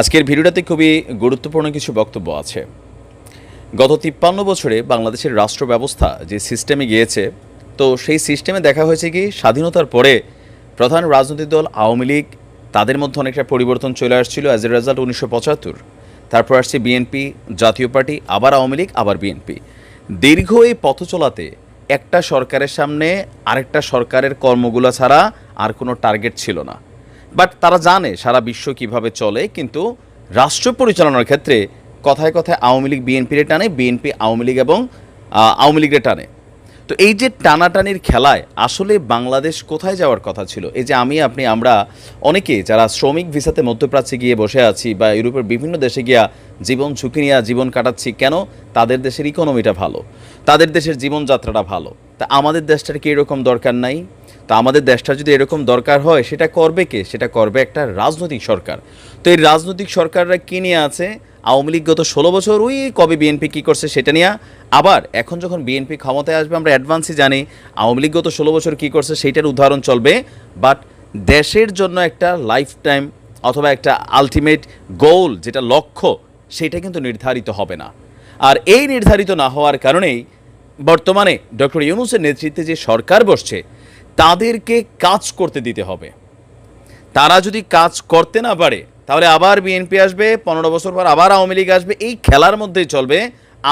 আজকের ভিডিওটাতে খুবই গুরুত্বপূর্ণ কিছু বক্তব্য আছে। গত তিপ্পান্ন বছরে বাংলাদেশের রাষ্ট্র ব্যবস্থা যে সিস্টেমে গিয়েছে, তো সেই সিস্টেমে দেখা হয়েছে কি, স্বাধীনতার পরে প্রধান রাজনৈতিক দল আওয়ামী লীগ, তাদের মধ্যে অনেকটা পরিবর্তন চলে আসছিল অ্যাজ এ রেজাল্ট উনিশশো পঁচাত্তর। তারপর আসছে বিএনপি জাতীয় পার্টি, আবার আওয়ামী লীগ, আবার বিএনপি দীর্ঘ এই পথ চলাতে একটা সরকারের সামনে আরেকটা সরকারের কর্মগুলো ছাড়া আর কোনো টার্গেট ছিল না। বাট তারা জানে সারা বিশ্ব কীভাবে চলে, কিন্তু রাষ্ট্র পরিচালনার ক্ষেত্রে কথায় কথায় আওয়ামী লীগ বিএনপির টানে, বিএনপি আওয়ামী লীগ এবং আওয়ামী লীগের টানে। তো এই যে টানাটানির খেলায় আসলে বাংলাদেশ কোথায় যাওয়ার কথা ছিল? এই যে আমি, আপনি, আমরা অনেকে যারা শ্রমিক ভিসাতে মধ্যপ্রাচ্যে গিয়ে বসে আছি বা ইউরোপের বিভিন্ন দেশে গিয়া জীবন ঝুঁকি নিয়ে জীবন কাটাচ্ছি, কেন? তাদের দেশের ইকোনমিটা ভালো, তাদের দেশের জীবনযাত্রাটা ভালো। তা আমাদের দেশটার কি এরকম দরকার নাই? তা আমাদের দেশটা যদি এরকম দরকার হয়, সেটা করবে কে? সেটা করবে একটা রাজনৈতিক সরকার। তো এই রাজনৈতিক সরকাররা কী নিয়ে আছে? আওয়ামী লীগ গত ষোলো বছর, ওই কবে বিএনপি কী করছে সেটা নিয়ে। আবার এখন যখন বিএনপি ক্ষমতায় আসবে, আমরা অ্যাডভান্সই জানি আওয়ামী লীগ গত ষোলো বছর কী করছে, সেইটার উদাহরণ চলবে। বাট দেশের জন্য একটা লাইফ টাইম অথবা একটা আলটিমেট গোল যেটা লক্ষ্য, সেটা কিন্তু নির্ধারিত হবে না। আর এই নির্ধারিত না হওয়ার কারণেই বর্তমানে ডক্টর ইউনুসের নেতৃত্বে যে সরকার বসছে তাদেরকে কাজ করতে দিতে হবে। তারা যদি কাজ করতে না পারে, তাহলে আবার বিএনপি আসবে, পনেরো বছর পর আবার আওয়ামী লীগ আসবে, এই খেলার মধ্যেই চলবে।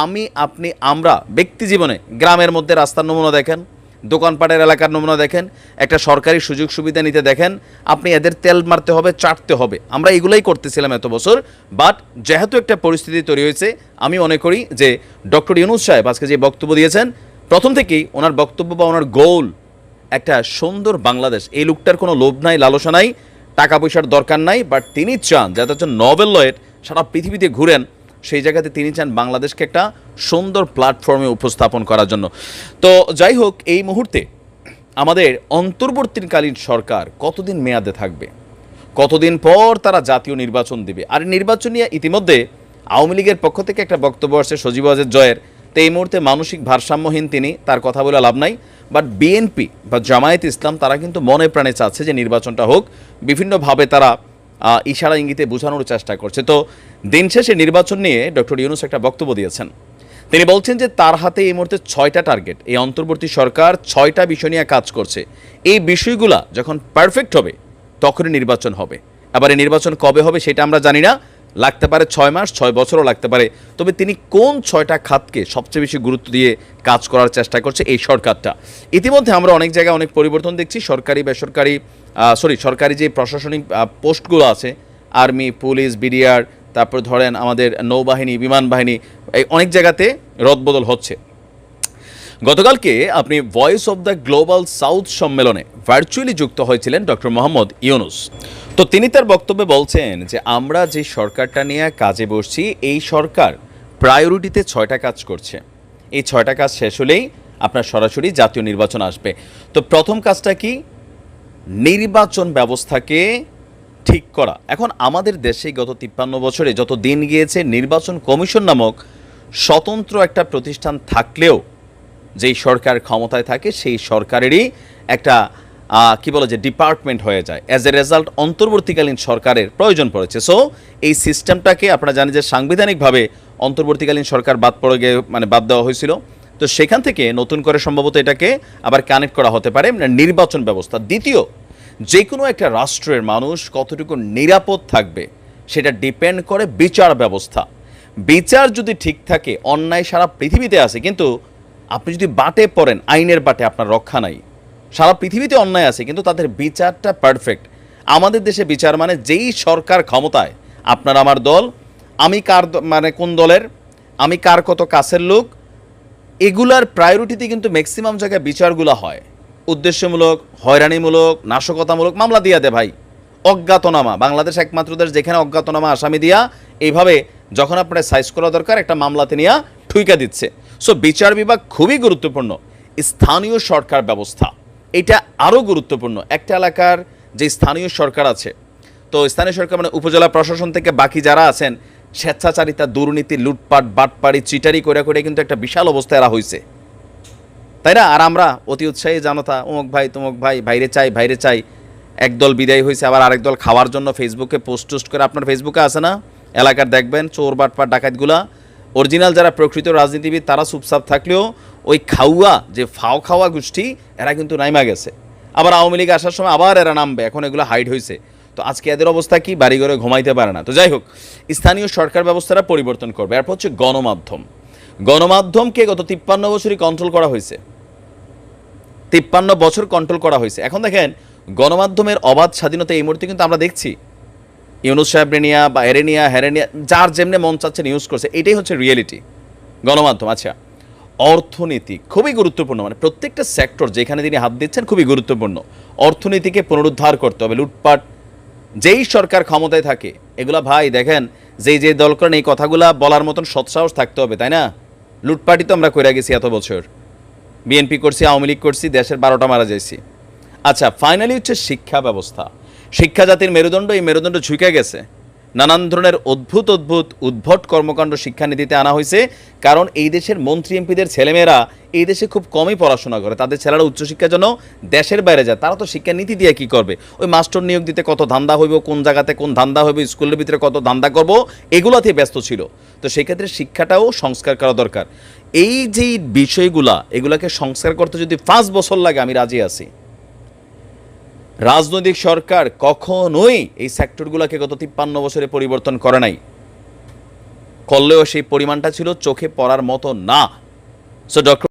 আমি, আপনি, আমরা ব্যক্তি জীবনে গ্রামের মধ্যে রাস্তার নমুনা দেখেন, দোকানপাটের এলাকার নমুনা দেখেন, একটা সরকারি সুযোগ সুবিধা নিতে দেখেন, আপনি এদের তেল মারতে হবে, চাটতে হবে। আমরা এগুলোই করতেছিলাম এত বছর, বাট যেহেতু একটা পরিস্থিতি তৈরি হয়েছে, আমি মনে করি যে ডক্টর ইউনুস সাহেব আজকে যে বক্তব্য দিয়েছেন, প্রথম থেকেই ওনার বক্তব্য বা ওনার গোল একটা সুন্দর বাংলাদেশ। এই লোকটার কোনো লোভ নাই, লালসা নাই টাকা পয়সার দরকার নাই বাট তিনি চান যাতে হচ্ছে নোবেল লয়েট সারা পৃথিবীতে ঘুরেন, সেই জায়গাতে তিনি চান বাংলাদেশকে একটা সুন্দর প্ল্যাটফর্মে উপস্থাপন করার জন্য। তো যাই হোক, এই মুহূর্তে আমাদের অন্তর্বর্তীকালীন সরকার কতদিন মেয়াদে থাকবে? কতদিন পর তারা জাতীয় নির্বাচন দিবে? আর নির্বাচন নিয়ে ইতিমধ্যে আওয়ামী লীগের পক্ষ থেকে একটা বক্তব্য আসছে সজীব ওয়াজেদ জয়ের। তো এই মুহূর্তে মানসিক ভারসাম্যহীন তিনি, তার কথা বলে লাভ নাই। বাট বিএনপি বা জামায়াত ইসলাম তারা কিন্তু মনে প্রাণে চাচ্ছে যে নির্বাচনটা হোক। বিভিন্নভাবে তারা ইশারা ইঙ্গিতে বোঝানোর চেষ্টা করছে। তো দিন শেষে নির্বাচন নিয়ে ডক্টর ইউনুস একটা বক্তব্য দিয়েছেন। তিনি বলছেন যে তার হাতে এই মুহূর্তে ছয়টা টার্গেট এই অন্তর্বর্তী সরকার ছয়টা বিষয় নিয়ে কাজ করছে। এই বিষয়গুলা যখন পারফেক্ট হবে, তখনই নির্বাচন হবে। আবার এই নির্বাচন কবে হবে সেটা আমরা জানি না। লাগতে পারে ছয় মাস, ছয় বছরও লাগতে পারে। তবে তিনি কোন ছয়টা খাতকে সবচেয়ে বেশি গুরুত্ব দিয়ে কাজ করার চেষ্টা করছে এই সরকারটা? ইতিমধ্যে আমরা অনেক জায়গায় অনেক পরিবর্তন দেখছি, সরকারি, বেসরকারি সরি সরকারি যে প্রশাসনিক পোস্টগুলো আছে, আর্মি, পুলিশ, বিডিআর, তারপর ধরেন আমাদের নৌবাহিনী, বিমান বাহিনী, এই অনেক জায়গাতে রদবদল হচ্ছে। গতকালকে আপনি voice of the global south সম্মেলনে ভার্চুয়ালি যুক্ত হয়েছিলেন ডক্টর মোহাম্মদ ইউনুস। তো তিনি তার বক্তব্যে বলছেন যে, আমরা যে সরকারটা নিয়ে কাজে বসছি, এই সরকার প্রায়োরিটিতে ছয়টা কাজ করছে। এই ছয়টা কাজ শেষ হলেই আপনার সরাসরি জাতীয় নির্বাচন আসবে। তো প্রথম কাজটা কি? নির্বাচন ব্যবস্থাকে ঠিক করা। এখন আমাদের দেশে গত তিপ্পান্ন বছরে যত দিন গিয়েছে, নির্বাচন কমিশন নামক স্বতন্ত্র একটা প্রতিষ্ঠান থাকলেও যেই সরকার ক্ষমতায় থাকে, সেই সরকারেরই একটা কি বলে যে ডিপার্টমেন্ট হয়ে যায়। অ্যাজ এ রেজাল্ট অন্তর্বর্তীকালীন সরকারের প্রয়োজন পড়েছে। সো এই সিস্টেমটাকে আপনারা জানেন যে, সাংবিধানিকভাবে অন্তর্বর্তীকালীন সরকার বাদ পড়ে গিয়ে মানে বাদ দেওয়া হয়েছিল। তো সেখান থেকে নতুন করে সম্ভবত এটাকে আবার কানেক্ট করা হতে পারে মানে নির্বাচন ব্যবস্থা। দ্বিতীয় যে কোনো একটা রাষ্ট্রের মানুষ কতটুকু নিরাপদ থাকবে, সেটা ডিপেন্ড করে বিচার ব্যবস্থা। বিচার যদি ঠিক থাকে, অন্যায় সারা পৃথিবীতে আছে, কিন্তু আপনি যদি বাটে পড়েন, আইনের বাটে আপনার রক্ষা নাই। সারা পৃথিবীতে অন্যায় আছে, কিন্তু তাদের বিচারটা পারফেক্ট আমাদের দেশে বিচার মানে যেই সরকার ক্ষমতায়, আপনার আমার দল, আমি কার মানে কোন দলের, আমি কার কত কাছের লোক, এগুলার প্রায়োরিটিতে কিন্তু ম্যাক্সিমাম জায়গায় বিচারগুলো হয়। উদ্দেশ্যমূলক, হয়রানিমূলক, নাশকতামূলক মামলা দিয়া দে ভাই। অজ্ঞাতনামা, বাংলাদেশ একমাত্র দেশ যেখানে অজ্ঞাতনামা, আসামি দিয়া এইভাবে যখন আপনার সাইজ করা দরকার, একটা মামলাতে নিয়ে ঠুইকা দিচ্ছে। সো বিচার বিভাগ খুবই গুরুত্বপূর্ণ। স্থানীয় সরকার ব্যবস্থা, এটা আরও গুরুত্বপূর্ণ। একটা এলাকার যে স্থানীয় সরকার আছে, তো স্থানীয় সরকার মানে উপজেলা প্রশাসন থেকে বাকি যারা আছেন, স্বেচ্ছাচারিতা, দুর্নীতি, লুটপাট, বাটপাড়ি, চিটারি করে করে কিন্তু একটা বিশাল অবস্থা এরা হয়েছে তাই না? আর আমরা অতি উৎসাহী জনতা অমুক ভাই, তমুক ভাই, ভাইরে চাই ভাইরে চাই, একদল বিদায় হয়েছে আবার আরেক দল খাওয়ার জন্য ফেসবুকে পোস্ট টোস্ট করে, আপনার ফেসবুকে আছে না? এলাকার দেখবেন, চোর, বাটপাট, ডাকাতগুলা অরিজিনাল যারা প্রকৃত রাজনীতিবিদ, তারা চুপচাপ থাকলেও ওই খাওয়া, যে ফাও খাওয়া গোষ্ঠী, এরা কিন্তু নাইমা গেছে। আবার আওয়ামী লীগ আসার সময় আবার এরা নামবে, এখন এগুলো হাইড হয়েছে তো আজকে এদের অবস্থা কি? বাড়িঘরে ঘুমাইতে পারে না। তো যাই হোক, স্থানীয় সরকার ব্যবস্থাটা পরিবর্তন করবে। এরপর হচ্ছে গণমাধ্যম। গণমাধ্যমকে গত তিপ্পান্ন বছরই কন্ট্রোল করা হয়েছে। তিপ্পান্ন বছর কন্ট্রোল করা হয়েছে। এখন দেখেন, গণমাধ্যমের অবাধ স্বাধীনতা এই মুহূর্তে কিন্তু আমরা দেখছি। ইউনুস সাহেব রেনিয়া বা এরেনিয়া হেরেনিয়া যার যেমনে মন চাচ্ছেন ইউজ করছে, এটাই হচ্ছে রিয়েলিটি গণমাধ্যম আচ্ছা। অর্থনীতি, খুবই গুরুত্বপূর্ণ মানে প্রত্যেকটা সেক্টর যেখানে তিনি হাত দিচ্ছেন খুবই গুরুত্বপূর্ণ। অর্থনীতিকে পুনরুদ্ধার করতে হবে, লুটপাট। যেই সরকার ক্ষমতায় থাকে, এগুলা ভাই দেখেন, যেই যে দল করেন, এই কথাগুলা বলার মতন সৎসাহস থাকতে হবে, তাই না? লুটপাটই তো আমরা করে গেছি এত বছর। বিএনপি করছি, আওয়ামী লীগ করছি, দেশের বারোটা মারা যাইছি। আচ্ছা ফাইনালি হচ্ছে শিক্ষা ব্যবস্থা। শিক্ষা জাতির মেরুদণ্ড এই মেরুদণ্ড ঝুঁকে গেছে। নানান ধরনের অদ্ভুত অদ্ভুত, উদ্ভট কর্মকাণ্ড শিক্ষানীতিতে আনা হয়েছে, কারণ এই দেশের মন্ত্রী এমপিদের ছেলেমেয়েরা এই দেশে খুব কমই পড়াশোনা করে। তাদের ছেলেরা উচ্চশিক্ষার জন্য দেশের বাইরে যায়। তারা তো শিক্ষানীতি দিয়ে কি করবে? ওই মাস্টার নিয়োগ দিতে কত ধান্দা হইব, কোন জায়গাতে কোন ধান্দা হইব, স্কুলের ভিতরে কত ধান্দা করব এগুলোতে ব্যস্ত ছিল। তো সেক্ষেত্রে শিক্ষাটাও সংস্কার করা দরকার। এই যে বিষয়গুলা, এগুলাকে সংস্কার করতে যদি পাঁচ বছর লাগে, আমি রাজি আছি। রাজনৈতিক সরকার কখনোই এই সেক্টরগুলোকে গত তিপ্পান্ন বছরে পরিবর্তন করে নাই। করলেও সেই পরিমাণটা ছিল চোখে পড়ার মতো না। So doctor